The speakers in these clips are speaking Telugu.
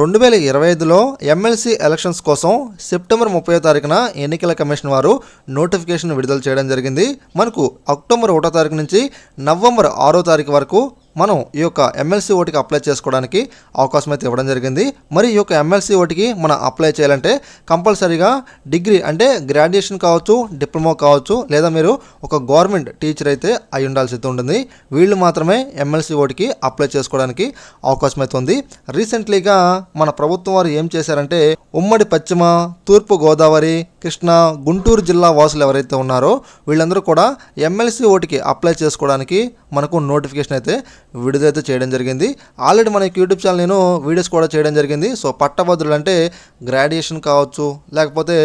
రెండు వేల ఇరవై ఐదులో ఎమ్మెల్సీ ఎలక్షన్స్ కోసం సెప్టెంబర్ ముప్పై తారీఖున ఎన్నికల కమిషన్ వారు నోటిఫికేషన్ విడుదల చేయడం జరిగింది. మనకు అక్టోబర్ ఒకటో తారీఖు నుంచి నవంబర్ ఆరో తారీఖు వరకు మనం ఈ యొక్క ఎమ్మెల్సీ ఓటుకి అప్లై చేసుకోవడానికి అవకాశం అయితే ఇవ్వడం జరిగింది. మరి ఈ యొక్క ఎమ్మెల్సీ ఓటుకి మనం అప్లై చేయాలంటే కంపల్సరీగా డిగ్రీ అంటే గ్రాడ్యుయేషన్ కావచ్చు డిప్లొమా కావచ్చు లేదా మీరు ఒక గవర్నమెంట్ టీచర్ అయితే అయి ఉండాల్సి ఉంటుంది. వీళ్ళు మాత్రమే ఎమ్మెల్సీ ఓటుకి అప్లై చేసుకోవడానికి అవకాశం అయితే ఉంది. రీసెంట్లీగా మన ప్రభుత్వం వారు ఏం చేశారంటే ఉమ్మడి పశ్చిమ తూర్పు గోదావరి కృష్ణా గుంటూరు జిల్లా వాసులు ఎవరైతే ఉన్నారో వీళ్ళందరూ కూడా ఎమ్మెల్సీ ఓటుకి అప్లై చేసుకోవడానికి మనకు నోటిఫికేషన్ అయితే విడుదలైతే చేయడం జరిగింది. ఆల్రెడీ మన యూట్యూబ్ ఛానల్ నేను వీడియోస్ కూడా చేయడం జరిగింది. సో పట్టభద్రులు అంటే గ్రాడ్యుయేషన్ కావచ్చు లేకపోతే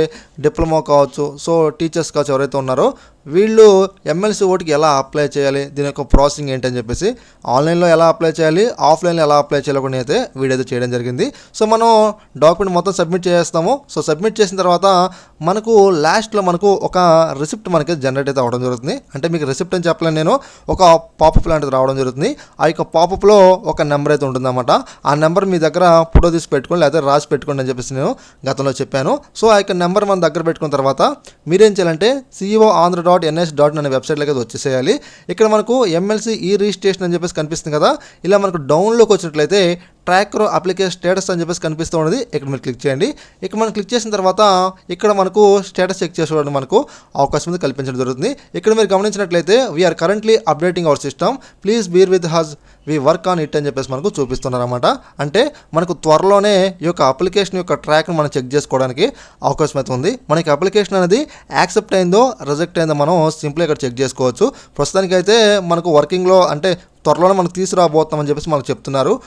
డిప్లొమా కావచ్చు సో టీచర్స్ కావచ్చు ఎవరైతే ఉన్నారో వీళ్ళు ఎమ్మెల్సీ ఓటుకి ఎలా అప్లై చేయాలి? దీని యొక్క ప్రాసెసింగ్ ఏంటని చెప్పేసి ఆన్లైన్లో ఎలా అప్లై చేయాలి? ఆఫ్లైన్లో ఎలా అప్లై చేయాలి కూడా అయితే వీడియో అయితే చేయడం జరిగింది. సో మనం డాక్యుమెంట్ మొత్తం సబ్మిట్ చేస్తాము సో సబ్మిట్ చేసిన తర్వాత మనకు లాస్ట్లో మనకు ఒక రిసిప్ట్ మనకి జనరేట్ అయితే అవ్వడం జరుగుతుంది. అంటే మీకు రిసిప్ట్ అని చెప్పలేను నేను. ఒక పాపప్ లాంటిది రావడం జరుగుతుంది. ఆ యొక్క పాపప్లో ఒక నెంబర్ అయితే ఉంటుందన్నమాట. ఆ నెంబర్ మీ దగ్గర ఫోటో తీసి పెట్టుకోండి లేదా రాసి పెట్టుకోండి అని చెప్పేసి నేను గతంలో చెప్పాను. సో ఆ యొక్క నెంబర్ మన దగ్గర పెట్టుకున్న తర్వాత మీరేం చేయాలంటే CEO Andhra dot N S dot అనే వెబ్సైట్లోకి అయితే వచ్చేసేయాలి. ఇక్కడ మనకు ఎమ్మెల్సీ ఈ రిజిస్ట్రేషన్ అని చెప్పేసి కనిపిస్తుంది కదా. ఇలా మనకు డౌన్లోకి వచ్చినట్లయితే ట్రాకర్ అప్లికేషన్ స్టేటస్ అని చెప్పేసి కనిపిస్తూ ఉన్నది. ఇక్కడ మీరు క్లిక్ చేయండి. ఇక్కడ మనం క్లిక్ చేసిన తర్వాత ఇక్కడ మనకు స్టేటస్ చెక్ చేసుకోవడానికి మనకు అవకాశం ఉంది కల్పించడం జరుగుతుంది. ఇక్కడ మీరు గమనించినట్లయితే we're currently updating our system please bear with us we work on it అని చెప్పేసి మనకు చూపిస్తున్నారు అనమాట అంటే మనకు త్వరలోనే ఈ యొక్క అప్లికేషన్ యొక్క ట్రాక్ను మనం చెక్ చేసుకోవడానికి అవకాశం అయితే ఉంది. మనకి అప్లికేషన్ అనేది యాక్సెప్ట్ అయిందో రిజెక్ట్ అయిందో మనం సింపుల్ ఇక్కడ చెక్ చేసుకోవచ్చు. ప్రస్తుతానికైతే మనకు వర్కింగ్లో అంటే త్వరలోనే మనకు తీసుకురాబోతామని చెప్పేసి మనకు చెప్తున్నారు.